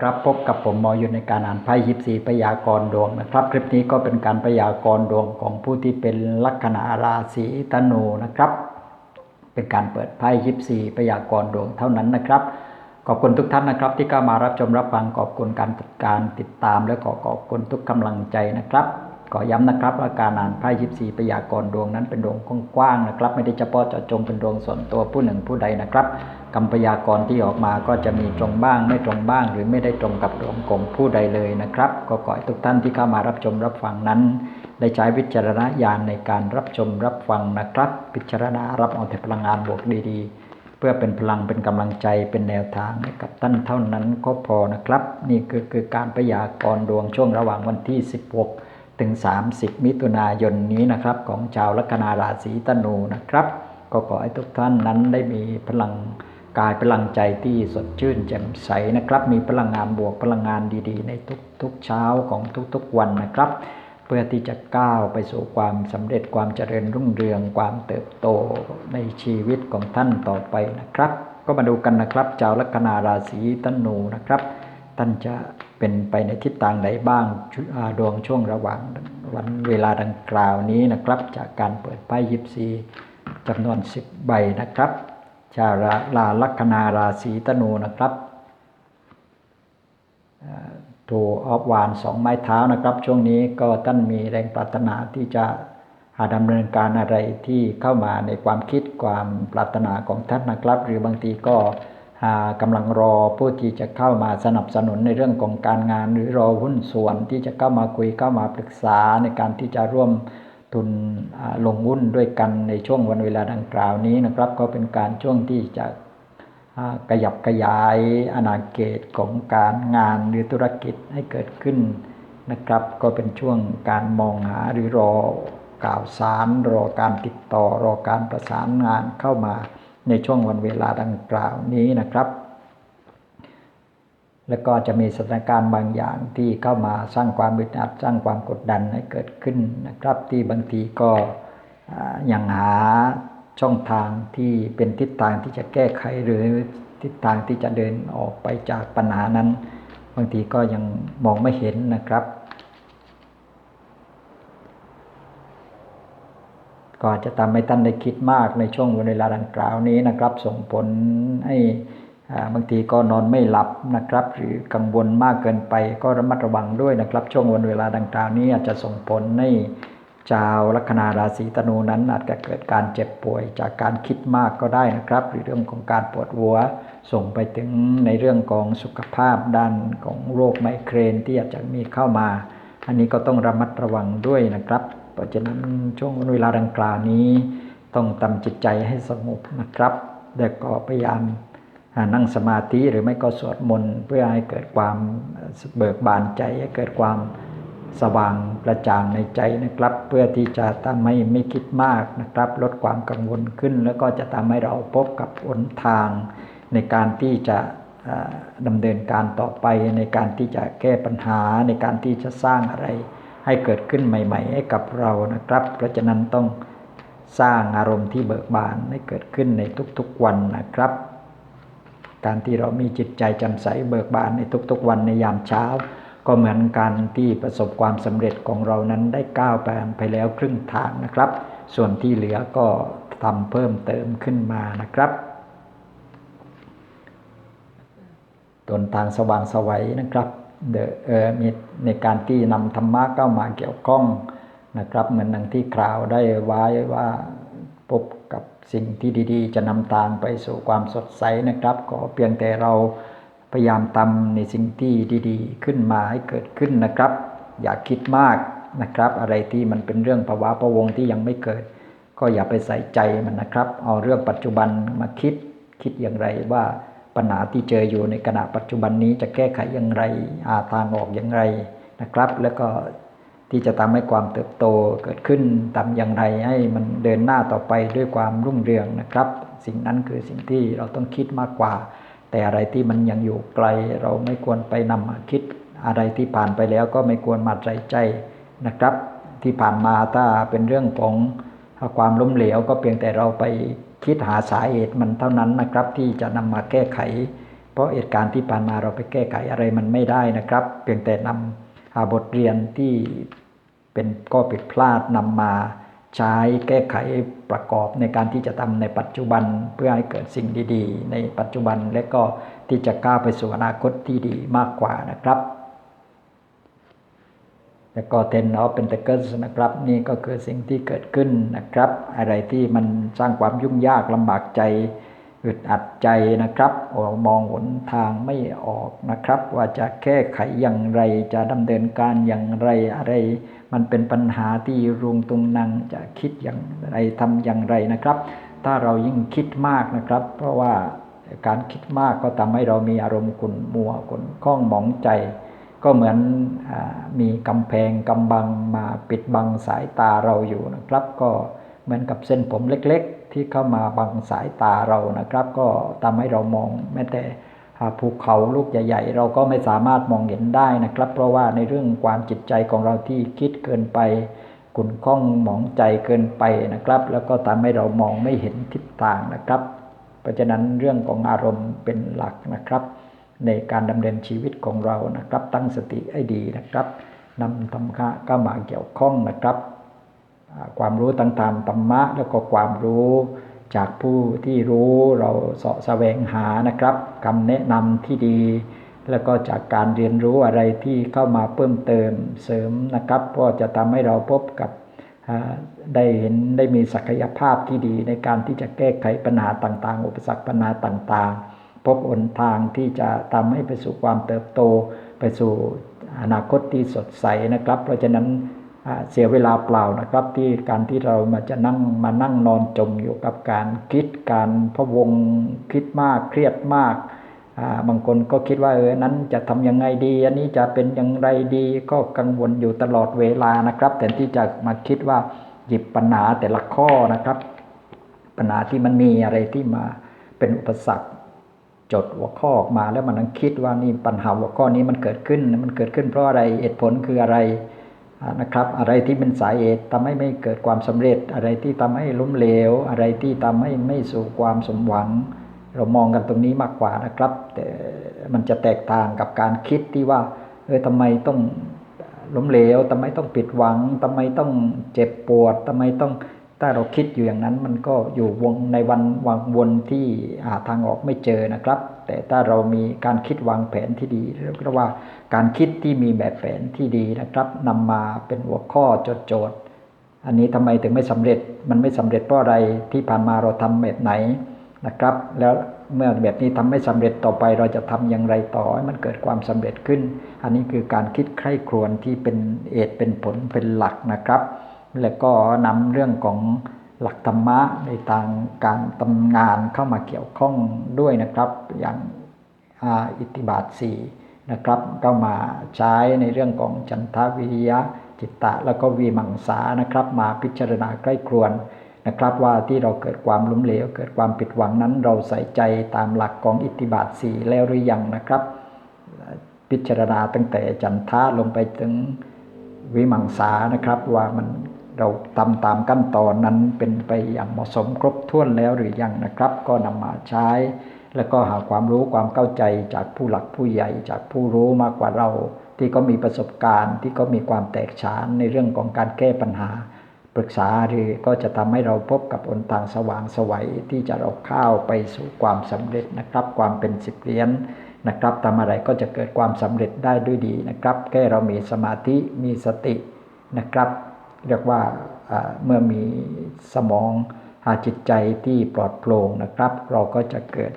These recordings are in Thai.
ครับพบกับผมหมอยู่ในการอ่านไพ่ยิปซีพยากรณ์ดวงนะครับ คลิปนี้ก็เป็นการพยากรณ์ดวงของผู้ที่เป็นลัคนาราศีธนูนะครับ เป็นการเปิดไพ่ยิปซีพยากรณ์ดวงเท่านั้นนะครับ ขอบคุณทุกท่านนะครับ ที่เข้ามารับชมรับฟังขอบคุณการติดการติดตาม และขอขอบคุณทุกกำลังใจนะครับขอย้ำนะครับว่าการอ่านไพ่ยิปซีพยากรณ์ดวงนั้นเป็นดวงกว้างๆนะครับ ไม่ได้เฉพาะเจาะจงเป็นดวงส่วนตัวผู้หนึ่งผู้ใดนะครับ คำพยากรณ์ที่ออกมาก็จะมีตรงบ้าง ไม่ตรงบ้าง หรือไม่ได้ตรงกับดวงของผู้ใดเลยนะครับ ก็ขอให้ทุกท่านที่เข้ามารับชมรับฟังนั้น ได้ใช้วิจารณญาณในการรับชมรับฟังนะครับ พิจารณารับเอาแต่พลังงานบวกดีๆ เพื่อเป็นพลังเป็นกำลังใจเป็นแนวทางให้กับท่านเท่านั้นก็พอนะครับ นี่คือคือการพยากรณ์ดวงช่วงระหว่างวันที่ 16 ถึง 30 มิถุนายนนี้นะครับ ของชาวลัคนาราศีธนูนะครับ ก็ขอให้ทุกท่านนั้นได้มีพลัง กายพลังใจที่สดชื่นแจ่มใสนะครับ มีพลังงานบวกพลังงานดีๆ ในทุกๆเช้าของทุกๆวันนะครับ เพื่อที่จะก้าวไปสู่ความสำเร็จความเจริญรุ่งเรือง ความเติบโตในชีวิตของท่านต่อไปนะครับ ก็มาดูกันนะครับชาวลัคนาราศีธนูนะครับท่านจะเป็นไปในทิศทางไหนบ้างดวงช่วงระหว่างวันเวลาดังกล่าวนี้นะครับ จากการเปิดไพ่ยิปซีจำนวน 10 ใบนะครับ ชาวราลาลัคนาราศีธนูนะครับโทออฟวานสองไม้เท้านะครับ ช่วงนี้ก็ท่านมีแรงปรารถนาที่จะหาดำเนินการอะไรที่เข้ามาในความคิดความปรารถนาของท่านนะครับ หรือบางทีก็หากำลังรอผู้ที่จะเข้ามาสนับสนุนในเรื่องของการงาน หรือรอหุ้นส่วนที่จะเข้ามาคุยเข้ามาปรึกษาในการที่จะร่วม ทุนลงหุ้นด้วยกันในช่วงวันเวลาดังกล่าวนี้นะครับ ก็เป็นการช่วงที่จะขยับขยายอาณาเขตของการงานหรือธุรกิจให้เกิดขึ้นนะครับ ก็เป็นช่วงการมองหาหรือรอกล่าวสารรอการติดต่อรอการประสานงานเข้ามาในช่วงวันเวลาดังกล่าวนี้นะครับ แล้วก็จะมีสถานการณ์บางอย่างที่เข้ามาสร้างความบึดอัดสร้างความกดดันให้เกิดขึ้นนะครับ ที่บางทีก็ยังหาช่องทางที่เป็นทิศทางที่จะแก้ไขหรือทิศทางที่จะเดินออกไปจากปัญหานั้น บางทีก็ยังมองไม่เห็นนะครับ ก็อาจจะทำให้ท่านได้คิดมากในช่วงเวลาดังกล่าวนี้นะครับ ส่งผลให้ บางทีก็นอนไม่หลับนะครับ หรือกังวลมากเกินไปก็ระมัดระวังด้วยนะครับ ช่วงวันเวลาดังกล่าวนี้อาจจะส่งผลให้ชาวลัคนาราศีธนูนั้นอาจจะเกิดการเจ็บป่วยจากการคิดมากก็ได้นะครับ หรือเรื่องของการปวดหัว ส่งไปถึงในเรื่องของสุขภาพด้านของโรคไมเกรนที่อาจจะมีเข้ามา อันนี้ก็ต้องระมัดระวังด้วยนะครับ เพราะฉะนั้นช่วงเวลาดังกล่าวนี้ ต้องทำจิตใจให้สงบนะครับแล้วก็พยายาม นั่งสมาธิหรือไม่ก็สวดมนต์เพื่อให้เกิดความเบิกบานใจให้เกิดความสว่างกระจ่างในใจนะครับ เพื่อที่จะทำให้ไม่คิดมากนะครับ ลดความกังวลขึ้น แล้วก็จะทำให้เราพบกับหนทาง ในการที่จะดำเนินการต่อไปในการที่จะแก้ปัญหาในการที่จะสร้างอะไร ให้เกิดขึ้นใหม่ ๆ ให้กับเรานะครับ เพราะฉะนั้นต้องสร้างอารมณ์ที่เบิกบานให้เกิดขึ้นในทุกๆวันนะครับ การที่เรามีจิตใจจ่มใสเบิกบานในทุกๆวันในยามเช้า ก็เหมือนการที่ประสบความสำเร็จของเรานั้นได้ก้าวไปไปแล้วครึ่งทางนะครับ ส่วนที่เหลือก็ทำเพิ่มเติมขึ้นมานะครับตนทางสว่างสวัยนะครับเดเออมีในการที่นำธรรมะเข้ามาเกี่ยวข้องนะครับ เหมือนดังที่กล่าวได้ไว้ว่า กับสิ่งที่ดีๆ จะนำทางไปสู่ความสดใสนะครับก็เพียงแต่เราพยายามทำในสิ่งที่ดี ๆ ขึ้นมาให้เกิดขึ้นนะครับ อย่าคิดมากนะครับ อะไรที่มันเป็นเรื่องภาวะประวงที่ยังไม่เกิด ก็อย่าไปใส่ใจมันนะครับ เอาเรื่องปัจจุบันมาคิดคิดอย่างไรว่าปัญหาที่เจออยู่ในขณะปัจจุบันนี้จะแก้ไขอย่างไรอาทางออกอย่างไรนะครับ แล้วก็ ที่จะทำให้ความเติบโตเกิดขึ้นทำอย่างไรให้มันเดินหน้าต่อไปด้วยความรุ่งเรืองนะครับ สิ่งนั้นคือสิ่งที่เราต้องคิดมากกว่า แต่อะไรที่มันยังอยู่ไกล เราไม่ควรไปนำมาคิดอะไรที่ผ่านไปแล้วก็ไม่ควรมาใจใจนะครับ ที่ผ่านมาถ้าเป็นเรื่องของความล้มเหลวก็เพียงแต่เราไปคิดหาสาเหตุมันเท่านั้นนะครับ ที่จะนำมาแก้ไข เพราะเหตุการณ์ที่ผ่านมาเราไปแก้ไขอะไรมันไม่ได้นะครับ เพียงแต่นำอ่า บทเรียนที่เป็นก็ผิดพลาดนำมาใช้แก้ไขประกอบในการที่จะทำในปัจจุบันเพื่อให้เกิดสิ่งดีๆ ในปัจจุบันและก็ที่จะก้าวไปสู่อนาคตที่ดีมากกว่านะครับแล้วก็เทนออฟเป็นตะเกิลนะครับนี่ก็คือสิ่งที่เกิดขึ้นนะครับ อะไรที่มันสร้างความยุ่งยากลำบากใจ อึดอัดใจนะครับมองหนทางไม่ออกนะครับ ว่าจะแก้ไขอย่างไร จะดำเนินการอย่างไรอะไร มันเป็นปัญหาที่รุงตุงนังจะคิดอย่างไรทำอย่างไรนะครับ ถ้าเรายิ่งคิดมากนะครับ เพราะว่าการคิดมากก็ทำให้เรามีอารมณ์ขุ่นมัวขุ่นข้องหมองใจ ก็เหมือนอมีกำแพงกำบังมาปิดบังสายตาเราอยู่นะครับ ก็เหมือนกับเส้นผมเล็ก ที่เข้ามาบังสายตาเรานะครับ ก็ทำให้เรามองแม้แต่ภูเขาลูกใหญ่ ๆ เราก็ไม่สามารถมองเห็นได้นะครับ เพราะว่าในเรื่องความจิตใจของเราที่คิดเกินไปขุ่นข้องหมองใจเกินไปนะครับ แล้วก็ทำให้เรามองไม่เห็นทิศทางนะครับ เพราะฉะนั้นเรื่องของอารมณ์เป็นหลักนะครับ ในการดำเนินชีวิตของเรานะครับ ตั้งสติให้ดีนะครับนำธรรมะก็มาเกี่ยวข้องนะครับ ความรู้ต่างๆธรรมะ แล้วก็ความรู้จากผู้ที่รู้เราเสาะแสวงหานะครับคำแนะนำที่ดี แล้วก็จากการเรียนรู้อะไรที่เข้ามาเพิ่มเติมเสริมนะครับ ก็จะทำให้เราพบกับได้เห็นได้มีศักยภาพที่ดีในการที่จะแก้ไขปัญหาต่างๆ อุปสรรคปัญหาต่างๆ พบหนทางที่จะทำให้ไปสู่ความเติบโต ไปสู่อนาคตที่สดใสนะครับ เพราะฉะนั้น เสียเวลาเปล่านะครับ ที่การที่เรามาจะนั่งมานั่งนอนจมอยู่กับการคิดการพะวงคิดมากเครียดมากบางคนก็คิดว่าเออนั้นจะทำยังไงดี อันนี้จะเป็นอย่างไรดีก็กังวลอยู่ตลอดเวลานะครับแต่ที่จะมาคิดว่าหยิบปัญหาแต่ละข้อนะครับ ปัญหาที่มันมีอะไรที่มาเป็นอุปสรรคจดหัวข้อออกมาแล้วมันนั่งคิดว่านี่ปัญหาหัวข้อนี้มันเกิดขึ้น มันเกิดขึ้นเพราะอะไรเหตุผลคืออะไร นะครับ อะไรที่เป็นสาเหตุทำให้ไม่เกิดความสำเร็จ อะไรที่ทำให้ล้มเหลว อะไรที่ทำให้ไม่สู่ความสมหวัง เรามองกันตรงนี้มากกว่านะครับ แต่มันจะแตกต่างกับการคิดที่ว่าเออทำไมต้องล้มเหลวทำไมต้องปิดหวังทำไมต้องเจ็บปวดทำไมต้องถ้าเราคิดอยู่อย่างนั้นมันก็อยู่วงในวันวางวนที่หาทางออกไม่เจอนะครับ แต่ถ้าเรามีการคิดวางแผนที่ดีเรียกว่าการคิดที่มีแบบแผนที่ดีนะครับนำมาเป็นหัวข้อโจทย์ อันนี้ทำไมถึงไม่สำเร็จมันไม่สำเร็จเพราะอะไรที่ผ่านมาเราทำแบบไหนนะครับ แล้วเมื่อแบบนี้ทำไม่สำเร็จต่อไปเราจะทำอย่างไรต่อให้มันเกิดความสำเร็จขึ้น อันนี้คือการคิดใคร่ครวญที่เป็นเอตเป็นผลเป็นหลักนะครับ แล้วก็นำเรื่องของ หลักธรรมะในทางการทำงานเข้ามาเกี่ยวข้องด้วยนะครับ อย่างอิทธิบาทสี่นะครับก็มาใช้ในเรื่องของจันทวิริยะจิตตะแล้วก็วีมังสานะครับ มาพิจารณาใกล้ครวนนะครับว่าที่เราเกิดความล้มเหลว เกิดความผิดหวังนั้น เราใส่ใจตามหลักของอิทธิบาทสี่แล้วหรือยังนะครับ พิจารณาตั้งแต่จันทะลงไปถึงวิมังสานะครับ ว่ามัน เราทำตามขั้นตอนนั้นเป็นไปอย่างเหมาะสมครบถ้วนแล้วหรือยังนะครับ ก็นำมาใช้ แล้วก็หาความรู้ความเข้าใจจากผู้หลักผู้ใหญ่จากผู้รู้มากกว่าเรา ที่ก็มีประสบการณ์ ที่ก็มีความแตกฉานในเรื่องของการแก้ปัญหา ปรึกษาหรือก็จะทำให้เราพบกับอนทางสว่างสวัยที่จะเราเข้าไปสู่ความสำเร็จนะครับ ความเป็นสิบเหรียญนะครับทำอะไรก็จะเกิดความสำเร็จได้ด้วยดีนะครับ แค่เรามีสมาธิมีสตินะครับ เรียกว่าเมื่อมีสมองหาจิตใจที่ปลอดโปร่งนะครับ เราก็จะเกิด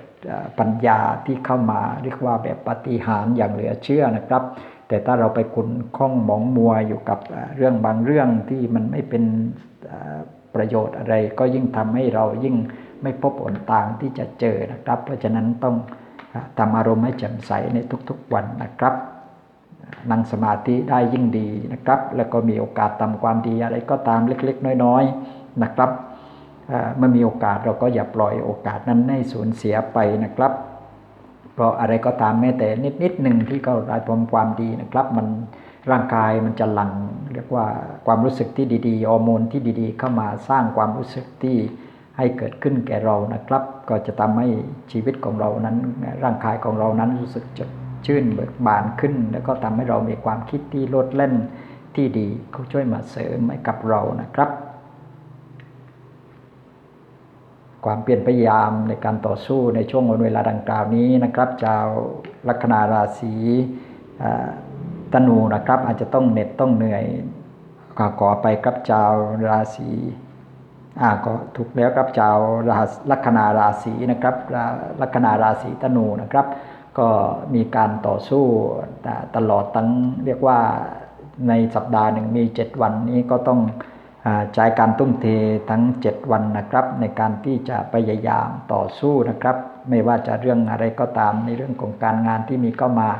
ปัญญาที่เข้ามาเรียกว่าแบบปฏิหารอย่างเหลือเชื่อนะครับ แต่ถ้าเราไปคุณข้องมองมัวอยู่กับเรื่องบางเรื่องที่มันไม่เป็นประโยชน์อะไร ก็ยิ่งทำให้เรายิ่งไม่พบผลต่างที่จะเจอนะครับ เพราะฉะนั้นต้องทำอารมณ์ให้แจ่มใสในทุกๆวันนะครับ นั่งสมาธิได้ยิ่งดีนะครับ แล้วก็มีโอกาสทำความดีอะไรก็ตามเล็กๆ น้อยๆนะครับเมื่อมีโอกาสเราก็อย่าปล่อยโอกาสนั้นให้สูญเสียไปนะครับ เพราะอะไรก็ตามแม้แต่นิดๆหนึ่งที่เขาได้ผลความดีนะครับ มันร่างกายมันจะหลั่งเรียกว่าความรู้สึกที่ดีๆฮอร์โมนที่ดีๆ เข้ามาสร้างความรู้สึกที่ให้เกิดขึ้นแก่เรานะครับ ก็จะทำให้ชีวิตของเรานั้นร่างกายของเรานั้นรู้สึกจะ ชื่นเบิกบานขึ้น แล้วก็ทำให้เรามีความคิดที่โลดเล่นที่ดีเขาช่วยมาเสริมให้กับเรานะครับ ความเปลี่ยนพยายามในการต่อสู้ในช่วงวันเวลาดังกล่าวนี้นะครับชาวลัคนาราศีธนูนะครับ อาจจะต้องเหน็ดต้องเหนื่อยก็ขอไปครับชาวราศีอ่าก็ถูกแล้วครับชาวลัคนาราศีนะครับลัคนาราศีธนูนะครับ ก็มีการต่อสู้ตลอดทั้งเรียกว่าในสัปดาห์หนึ่งมี 7 วันนี้ก็ต้องใช้การตุ้มเททั้ง 7 วันนะครับ ในการที่จะพยายามต่อสู้นะครับ ไม่ว่าจะเรื่องอะไรก็ตามในเรื่องของการงานที่มีเข้ามา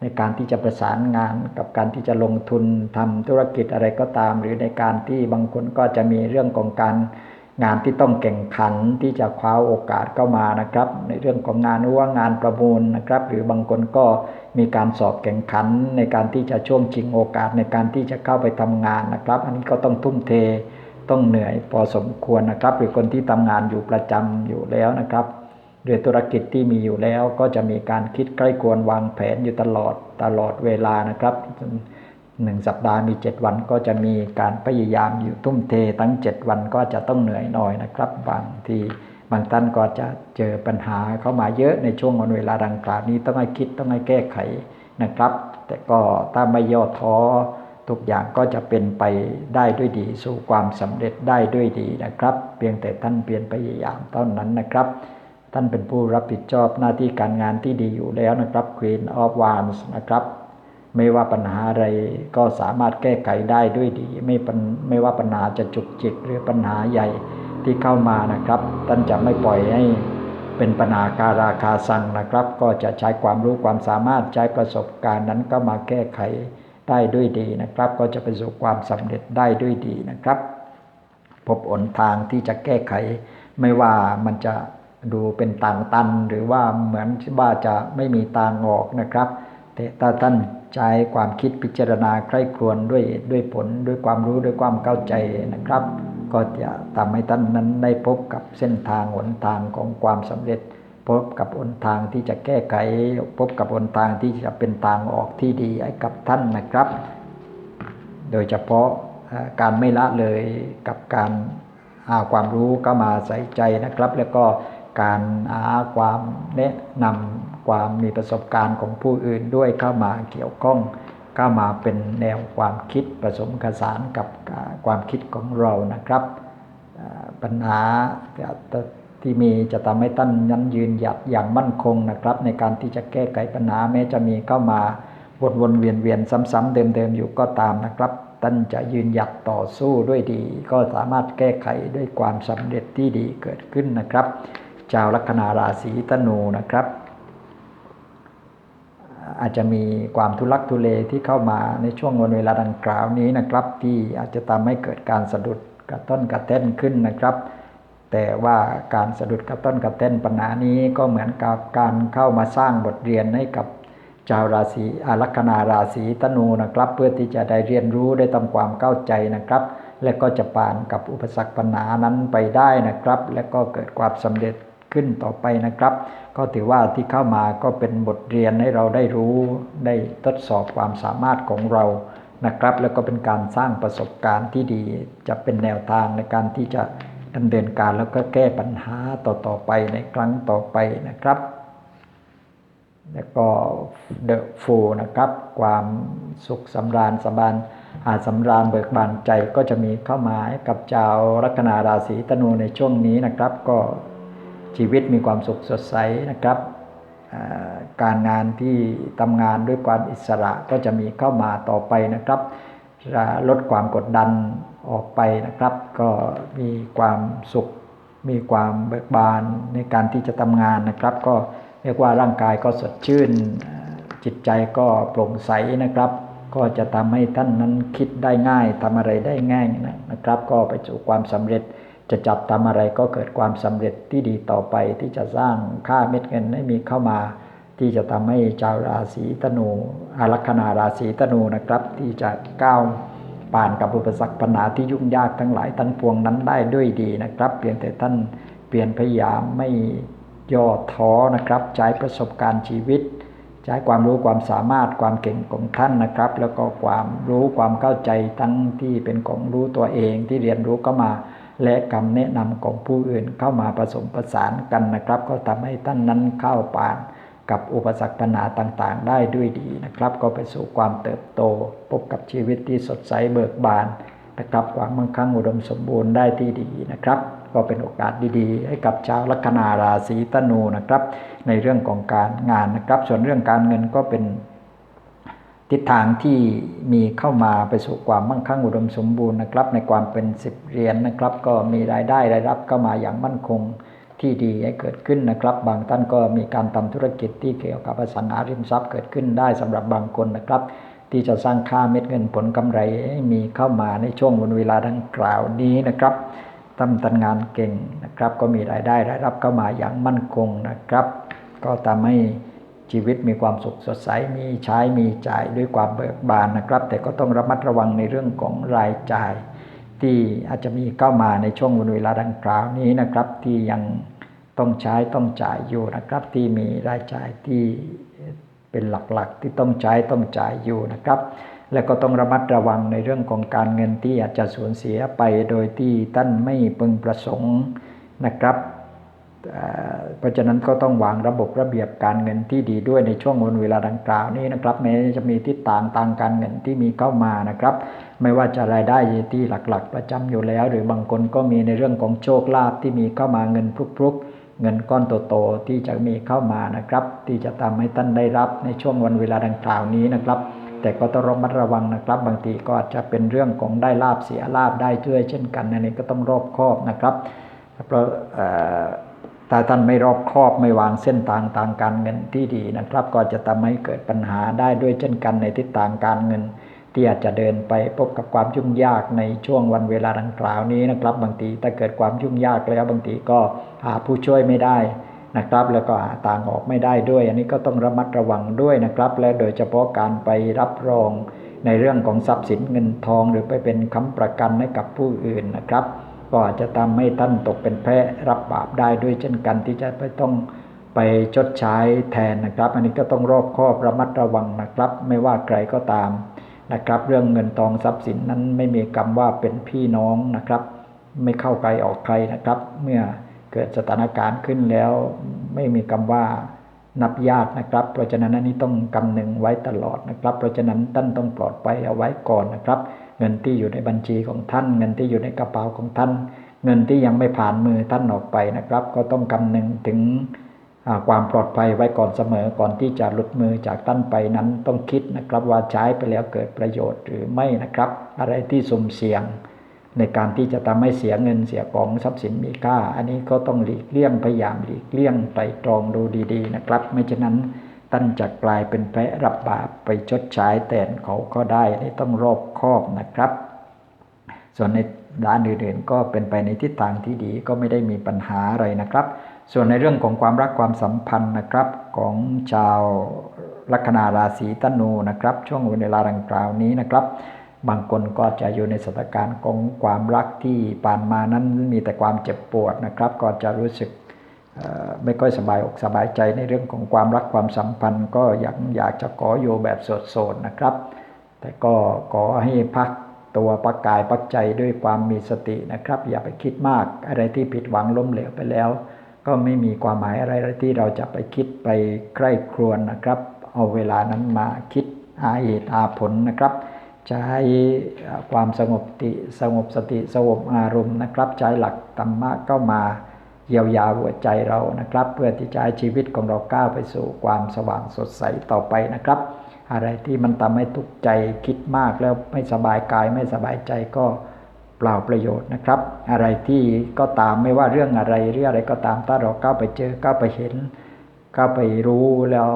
ในการที่จะประสานงานกับการที่จะลงทุนทำธุรกิจอะไรก็ตาม หรือในการที่บางคนก็จะมีเรื่องของการ งานที่ต้องแข่งขันที่จะคว้าโอกาสเข้ามานะครับ ในเรื่องของงานว่างานประมูลนะครับ หรือบางคนก็มีการสอบแข่งขันในการที่จะช่วงชิงโอกาสในการที่จะเข้าไปทำงานนะครับ อันนี้ก็ต้องทุ่มเทต้องเหนื่อยพอสมควรนะครับ หรือคนที่ทำงานอยู่ประจำอยู่แล้วนะครับด้วยธุรกิจที่มีอยู่แล้วก็จะมีการคิดใกล้ควรวางแผนอยู่ตลอดตลอดเวลานะครับ หนึ่งสัปดาห์มี7วันก็จะมีการพยายามอยู่ทุ่มเททั้ง7วันก็จะต้องเหนื่อยหน่อยนะครับ บางทีบางท่านก็จะเจอปัญหาเข้ามาเยอะในช่วงวันเวลาดังกล่าวนี้ต้องให้คิดต้องให้แก้ไขนะครับ แต่ก็ถ้าไม่ย่อท้อทุกอย่างก็จะเป็นไปได้ด้วยดีสู่ความสำเร็จได้ด้วยดีนะครับ เพียงแต่ท่านเปลี่ยนพยายามเท่านั้นนะครับ ท่านเป็นผู้รับผิดชอบหน้าที่การงานที่ดีอยู่แล้วนะครับ Queen of Wands นะครับ ไม่ว่าปัญหาอะไรก็สามารถแก้ไขได้ด้วยดี ไม่ไม่ว่าปัญหาจะจุกจิกหรือปัญหาใหญ่ที่เข้ามานะครับท่านจะไม่ปล่อยให้เป็นปัญหาคาราคาซังนะครับ ก็จะใช้ความรู้ความสามารถใช้ประสบการณ์นั้นก็มาแก้ไขได้ด้วยดีนะครับ ก็จะประสบความสำเร็จได้ด้วยดีนะครับ พบหนทางที่จะแก้ไข ไม่ว่ามันจะดูเป็นต่างตัน หรือว่าเหมือนว่าจะไม่มีทางออกนะครับ ถ้าท่านใช้ความคิดพิจารณาใคร่ครวญด้วยด้วยผลด้วยความรู้ด้วยความเข้าใจนะครับ ก็จะทำให้ท่านนั้นได้พบกับเส้นทางหนทางของความสำเร็จ พบกับหนทางที่จะแก้ไข พบกับหนทางที่จะเป็นทางออกที่ดีให้กับท่านนะครับ โดยเฉพาะการไม่ละเลยกับการอาความรู้ก็มาใส่ใจนะครับ แล้วก็ การหาความแนะนำความมีประสบการณ์ของผู้อื่นด้วยเข้ามาเกี่ยวข้องเข้ามาเป็นแนวความคิดผสมผสานกับความคิดของเรานะครับ ปัญหาที่มีจะทำให้ท่านยันยืนหยัดอย่างมั่นคงนะครับ ในการที่จะแก้ไขปัญหาแม้จะมีเข้ามาวนวนเวียนเวียนซ้ำๆเดิมๆอยู่ก็ตามนะครับท่านจะยืนหยัดต่อสู้ด้วยดี ก็สามารถแก้ไขด้วยความสำเร็จที่ดีเกิดขึ้นนะครับ ชาวลัคนาราศีธนูนะครับ อาจจะมีความทุลักทุเลที่เข้ามาในช่วงวันเวลาดังกล่าวนี้นะครับ ที่อาจจะทำให้เกิดการสะดุดกระต้นกระเต้นขึ้นนะครับ แต่ว่าการสะดุดกระต้นกระเต้นปัญหานี้ก็เหมือนกับการเข้ามาสร้างบทเรียนให้กับชาวราศีอาลัคนาราศีธนูนะครับ เพื่อที่จะได้เรียนรู้ได้ทำความเข้าใจนะครับ และก็จะผ่านกับอุปสรรคปัญหานั้นไปได้นะครับ และก็เกิดความสำเร็จ ขึ้นต่อไปนะครับ ก็ถือว่าที่เข้ามาก็เป็นบทเรียนให้เราได้รู้ได้ทดสอบความสามารถของเรานะครับ แล้วก็เป็นการสร้างประสบการณ์ที่ดีจะเป็นแนวทางในการที่จะดำเนินการแล้วก็แก้ปัญหาต่อๆไปในครั้งต่อไปนะครับแล้วก็เดอะฟูนะครับ ความสุขสำราญสบานอาสำราญเบิกบานใจก็จะมีเข้ามากับชาวลัคนาราศีธนูในช่วงนี้นะครับ ก็ ชีวิตมีความสุขสดใสนะครับการงานที่ทำงานด้วยความอิสระก็จะมีเข้ามาต่อไปนะครับลดความกดดันออกไปนะครับ ก็มีความสุข มีความเบิกบานในการที่จะทำงานนะครับ ก็เรียกว่าร่างกายก็สดชื่น จิตใจก็โปร่งใสนะครับ ก็จะทำให้ท่านนั้นคิดได้ง่ายทำอะไรได้ง่ายนะครับ ก็ไปสู่ความสำเร็จ จะจับทำอะไรก็เกิดความสำเร็จที่ดีต่อไปที่จะสร้างค่าเม็ดเงินให้มีเข้ามา ที่จะทำให้ชาวราศีธนูอารัคนาราศีธนูนะครับ ที่จะก้าวผ่านกับอุปสรรคปัญหาที่ยุ่งยากทั้งหลายทั้งปวงนั้นได้ด้วยดีนะครับ เพียงแต่ท่านเปลี่ยนพยายามไม่ย่อท้อนะครับ ใช้ประสบการณ์ชีวิต ใช้ความรู้ความสามารถความเก่งของท่านนะครับ แล้วก็ความรู้ความเข้าใจทั้งที่เป็นของรู้ตัวเองที่เรียนรู้ก็มา และคำแนะนำของผู้อื่นเข้ามาผสมผสานกันนะครับ ก็ทำให้ท่านนั้นเข้าป่านกับอุปสรรคปัญหาต่างๆ ได้ด้วยดีนะครับ ก็ไปสู่ความเติบโต พบกับชีวิตที่สดใสเบิกบานนะครับความมั่งคั่งอุดมสมบูรณ์ได้ที่ดีนะครับ ก็เป็นโอกาสดี ๆ ให้กับชาวลัคนาราศีธนูนะครับ ในเรื่องของการงานนะครับ ส่วนเรื่องการเงินก็เป็น ทิศทางที่มีเข้ามาไปสู่ความมั่งคั่งอุดมสมบูรณ์นะครับ ในความเป็นสิบเหรียญนนะครับ ก็มีรายได้รายรับเข้ามาอย่างมั่นคงที่ดีให้เกิดขึ้นนะครับ บางท่านก็มีการทำธุรกิจที่เกี่ยวกับอสังหาริมทรัพย์เกิดขึ้นได้สำหรับบางคนนะครับ ที่จะสร้างค่าเม็ดเงินผลกำไรให้มีเข้ามาในช่วงวันเวลาดังกล่าวนี้นะครับทำตันงานเก่งนะครับ ก็มีรายได้รายรับเข้ามาอย่างมั่นคงนะครับ ก็ทำให้ ชีวิตมีความสุขสดใสมีใช้มีจ่ายด้วยความเบิกบานนะครับ แต่ก็ต้องระมัดระวังในเรื่องของรายจ่าย ที่อาจจะมีเข้ามาในช่วงวันเวลาดังกล่าวนี้นะครับ ที่ยังต้องใช้ต้องจ่ายอยู่นะครับ ที่มีรายจ่ายที่เป็นหลักๆ ที่ต้องใช้ต้องจ่ายอยู่นะครับ และก็ต้องระมัดระวังในเรื่องของการเงินที่อาจจะสูญเสียไปโดยที่ท่านไม่พึงประสงค์นะครับ เพราะฉะนั้นก็ต้องวางระบบระเบียบการเงินที่ดีด้วยในช่วงวันเวลาดังกล่าวนี้นะครับแม้จะมีทิศทางทางการเงินที่มีเข้ามานะครับ ไม่ว่าจะรายได้ที่หลักๆ ประจำอยู่แล้ว หรือบางคนก็มีในเรื่องของโชคลาภที่มีเข้ามาเงินพลุกๆ เงินก้อนโตๆที่จะมีเข้ามานะครับ ที่จะทำให้ท่านได้รับในช่วงวันเวลาดังกล่าวนี้นะครับแต่ก็ต้องระมัดระวังนะครับ บางทีก็อาจจะเป็นเรื่องของได้ลาบเสียลาบได้ด้วยเช่นกันอันนี้ก็ต้องรอบคอบนะครับเพราะ ถ้าท่านไม่รอบคอบไม่วางเส้นทางทางการเงินที่ดีนะครับ ก็จะทำให้เกิดปัญหาได้ด้วยเช่นกันในทิศทางการเงิน ที่อาจจะเดินไปพบกับความยุ่งยากในช่วงวันเวลาดังกล่าวนี้นะครับ บางทีถ้าเกิดความยุ่งยากแล้วบางทีก็หาผู้ช่วยไม่ได้นะครับ แล้วก็หาทางออกไม่ได้ด้วย อันนี้ก็ต้องระมัดระวังด้วยนะครับ และโดยเฉพาะการไปรับรองในเรื่องของทรัพย์สินเงินทอง หรือไปเป็นค้ำประกันให้กับผู้อื่นนะครับ ก็อาจจะทำให้ท่านตกเป็นแพ้รับบาปได้ด้วยเช่นกันที่จะไปต้องไปชดใช้แทนนะครับ อันนี้ก็ต้องรอบคอบระมัดระวังนะครับ ไม่ว่าใครก็ตามนะครับ เรื่องเงินทองทรัพย์สินนั้นไม่มีคำว่าเป็นพี่น้องนะครับ ไม่เข้าใครออกใครนะครับ เมื่อเกิดสถานการณ์ขึ้นแล้ว ไม่มีคำว่านับญาตินะครับ เพราะฉะนั้นอันนี้ต้องกำนึงไว้ตลอดนะครับ เพราะฉะนั้นท่านต้องปลอดภัยเอาไว้ก่อนนะครับ เงินที่อยู่ในบัญชีของท่าน เงินที่อยู่ในกระเป๋าของท่าน เงินที่ยังไม่ผ่านมือท่านออกไปนะครับ ก็ต้องกำนึงถึงความปลอดภัยไว้ก่อนเสมอก่อนที่จะหลุดมือจากท่านไปนั้นต้องคิดนะครับว่าใช้ไปแล้วเกิดประโยชน์หรือไม่นะครับ อะไรที่สุ่มเสี่ยง ในการที่จะทำให้เสียเงินเสียของทรัพย์สินมีค่า อันนี้ก็ต้องหลีกเลี่ยงพยายามหลีกเลี่ยงไตรตรองดูดี ๆ นะครับ ไม่เช่นนั้น ท่านจะกลายเป็นแพะรับบาปไปชดใช้แทนเขาก็ได้นี่ต้องรอบคอบนะครับ ส่วนในด้านอื่นๆ ก็เป็นไปในทิศทางที่ดีก็ไม่ได้มีปัญหาอะไรนะครับ ส่วนในเรื่องของความรักความสัมพันธ์นะครับของชาวลัคนาราศีธนูนะครับ ช่วงเวลาดังกล่าวนี้นะครับ บางคนก็จะอยู่ในสถานการณ์ของความรักที่ผ่านมานั้นมีแต่ความเจ็บปวดนะครับ ก็จะรู้สึก ไม่ค่อยสบายอกสบายใจในเรื่องของความรักความสัมพันธ์ ก็อยากอยากจะขออยู่แบบโสดๆนะครับ แต่ก็ขอให้พักตัวปักกายปักใจด้วยความมีสตินะครับ อย่าไปคิดมากอะไรที่ผิดหวังล้มเหลวไปแล้ว ก็ไม่มีความหมายอะไรที่เราจะไปคิดไปใกล้ครวนนะครับ เอาเวลานั้นมาคิดหาเหตุหาผลนะครับใช้ความสงบติสงบสติสงบอารมณ์นะครับ ใช้หลักธรรมะเข้ามา เยียวยาหัวใจเรานะครับ เพื่อที่จะให้ชีวิตของเราก้าวไปสู่ความสว่างสดใสต่อไปนะครับ อะไรที่มันทำให้ทุกข์ใจคิดมากแล้วไม่สบายกายไม่สบายใจก็เปล่าประโยชน์นะครับ อะไรที่ก็ตามไม่ว่าเรื่องอะไรเรื่องอะไรก็ตามถ้าเราก้าวไปเจอก้าวไปเห็นก้าวไปรู้แล้ว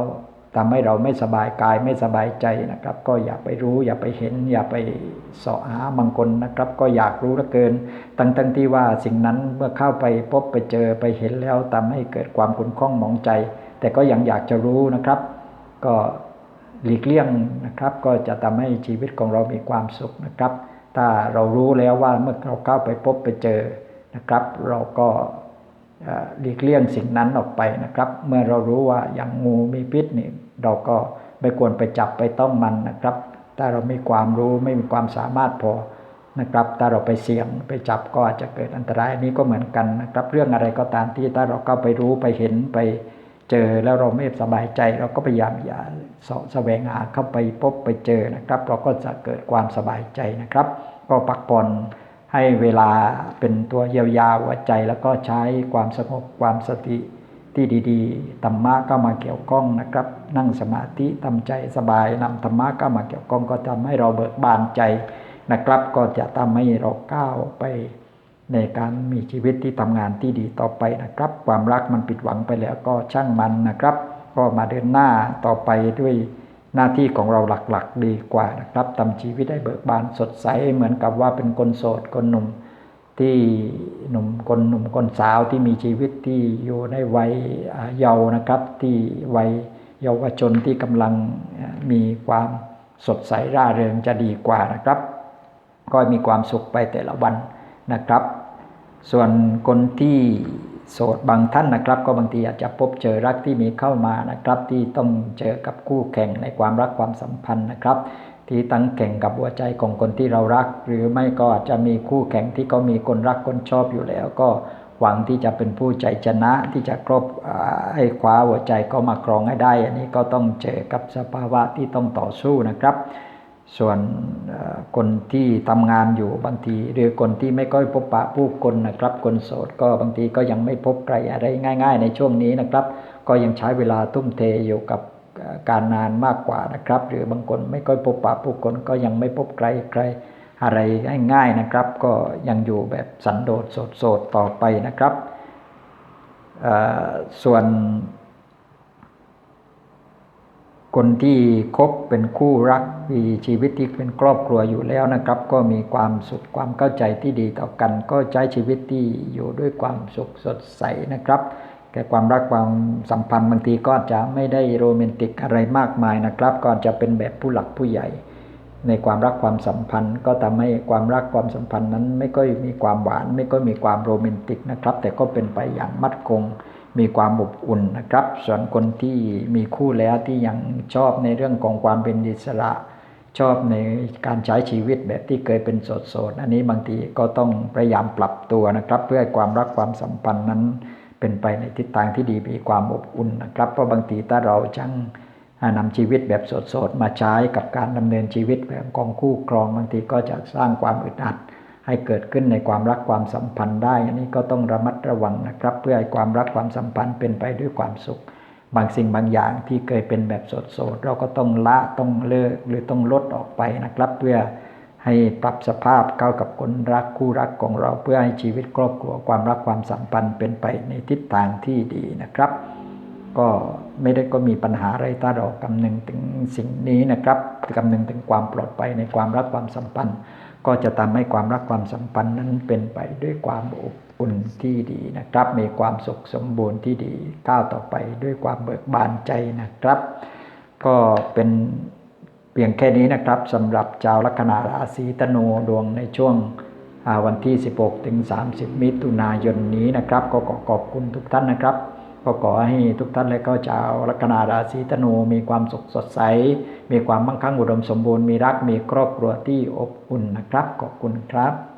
ทำให้เราไม่สบายกายไม่สบายใจนะครับ ก็อย่าไปรู้ อย่าไปเห็น อย่าไปเสาะหาบางคนนะครับ ก็อยากรู้ลือเกิน ตั้งตั้งที่ว่าสิ่งนั้นเมื่อเข้าไปพบไปเจอไปเห็นแล้วทำให้เกิดความขุ่นข้องหมองใจ แต่ก็ยังอยากจะรู้นะครับ ก็หลีกเลี่ยงนะครับ ก็จะทำให้ชีวิตของเรามีความสุขนะครับ ถ้าเรารู้แล้วว่าเมื่อเราเข้าไปพบไปเจอนะครับ เราก็หลีกเลี่ยงสิ่งนั้นออกไปนะครับ เมื่อเรารู้ว่าอย่างงูมีพิษนี่ เราก็ไม่ควรไปจับไปต้องมันนะครับ ถ้าเรามีความรู้ไม่มีความสามารถพอนะครับ ถ้าเราไปเสี่ยงไปจับก็อาจจะเกิดอันตรายนี้ก็เหมือนกันนะครับ เรื่องอะไรก็ตามที่ถ้าเราเข้าไปรู้ไปเห็นไปเจอแล้วเราไม่สบายใจ เราก็พยายามอย่าเสาะแสวงหาเข้าไปพบไปเจอนะครับ เราก็จะเกิดความสบายใจนะครับ ก็พักผ่อนให้เวลาเป็นตัวเยียวยาหัวใจ แล้วก็ใช้ความสงบความสติ ที่ดีๆธรรมะก็มาเกี่ยวข้องนะครับ นั่งสมาธิทำใจสบายนำธรรมะก็มาเกี่ยวข้องก็ทำให้เราเบิกบานใจนะครับ ก็จะทำให้เราก้าวไปในการมีชีวิตที่ทำงานที่ดีต่อไปนะครับ ความรักมันผิดหวังไปแล้วก็ช่างมันนะครับ ก็มาเดินหน้าต่อไปด้วยหน้าที่ของเราหลักๆ ดีกว่านะครับทำชีวิตให้เบิกบานสดใสเหมือนกับว่าเป็นคนโสดคนหนุ่ม ที่หนุ่มคนหนุ่มคนสาวที่มีชีวิตที่อยู่ในวัยเยาว์นะครับ ที่วัยเยาวชนที่กำลังมีความสดใสร่าเริงจะดีกว่านะครับ ก็มีความสุขไปแต่ละวันนะครับ ส่วนคนที่โสดบางท่านนะครับ ก็บางทีอาจจะพบเจอรักที่มีเข้ามานะครับ ที่ต้องเจอกับคู่แข่งในความรักความสัมพันธ์นะครับ ที่ตั้งแข่งกับหัวใจของคนที่เรารัก หรือไม่ก็อาจจะมีคู่แข่งที่เขามีคนรักคนชอบอยู่แล้ว ก็หวังที่จะเป็นผู้ใจชนะที่จะครบอ่าให้คว้าหัวใจก็มาครองให้ได้ อันนี้ก็ต้องเจอกับสภาวะที่ต้องต่อสู้นะครับ ส่วนคนที่ทำงานอยู่บางที หรือคนที่ไม่ค่อยพบปะผู้คนนะครับ คนโสดก็บางทีก็ยังไม่พบใครอะไรง่าย ๆ ในช่วงนี้นะครับ ก็ยังใช้เวลาทุ่มเทอยู่กับ การงานมากกว่านะครับ หรือบางคนไม่ค่อยพบปะผู้คนก็ยังไม่พบใครใครอะไรง่ายๆนะครับ ก็ยังอยู่แบบสันโดษโสดๆต่อไปนะครับส่วนคนที่คบเป็นคู่รักมีชีวิตที่เป็นครอบครัวอยู่แล้วนะครับ ก็มีความสุขความเข้าใจที่ดีต่อกัน ก็ใช้ชีวิตที่อยู่ด้วยความสุขสดใสนะครับ แก่ความรักความสัมพันธ์บางทีก็จะไม่ได้โรแมนติกอะไรมากมายนะครับ ก็อาจะเป็นแบบผู้หลักผู้ใหญ่ ในความรักความสัมพันธ์ ก็ทำให้ความรักความสัมพันธ์นั้น ไม่ค่อยมีความหวาน ไม่ค่อยมีความโรแมนติกนะครับ แต่ก็เป็นไปอย่างมั่นคง มีความอบอุ่นนะครับ ส่วนคนที่มีคู่แล้วที่ยังชอบในเรื่องของความเป็นอิสระ ชอบในการใช้ชีวิตแบบที่เคยเป็นโสดๆอันนี้บางทีก็ต้องพยายามปรับตัวนะครับ เพื่อความรักความสัมพันธ์นั้น เป็นไปในทิศทางที่ดีมีความอบอุ่นนะครับ เพราะบางทีถ้าเราจังนำชีวิตแบบสดๆมาใช้กับการดำเนินชีวิตแบบของคู่ครอง บางทีก็จะสร้างความอึดอัด ให้เกิดขึ้นในความรักความสัมพันธ์ได้ อันนี้ก็ต้องระมัดระวังนะครับ เพื่อให้ความรักความสัมพันธ์เป็นไปด้วยความสุข บางสิ่งบางอย่างที่เคยเป็นแบบสดๆเราก็ต้องละต้องเลิกหรือต้องลดออกไปนะครับ เพื่อ ให้ปรับสภาพเข้ากับคนรักคู่รักของเราเพื่อให้ชีวิตครอบครัวความรักความสัมพันธ์เป็นไปในทิศทางที่ดีนะครับ ก็ไม่ได้ก็มีปัญหาอะไรถ้าเราคำนึงถึงสิ่งนี้นะครับคำนึงถึงความปลอดภัยในความรักความสัมพันธ์ ก็จะทำให้ความรักความสัมพันธ์นั้นเป็นไปด้วยความอบอุ่นที่ดีนะครับ มีความสุขสมบูรณ์ที่ดีก้าวต่อไปด้วยความเบิกบานใจนะครับ ก็เป็น เพียงแค่นี้นะครับสำหรับชาวลัคนาราศีธนูดวงในช่วงวันที่ 16 ถึง 30 มิถุนายนนี้นะครับ ก็ขอขอบคุณทุกท่านนะครับ ก็ขอให้ทุกท่านและก็ชาวลัคนาราศีธนูมีความสุขสดใส มีความมั่งคั่งอุดมสมบูรณ์มีรักมีครอบครัวที่อบอุ่นนะครับขอบคุณครับ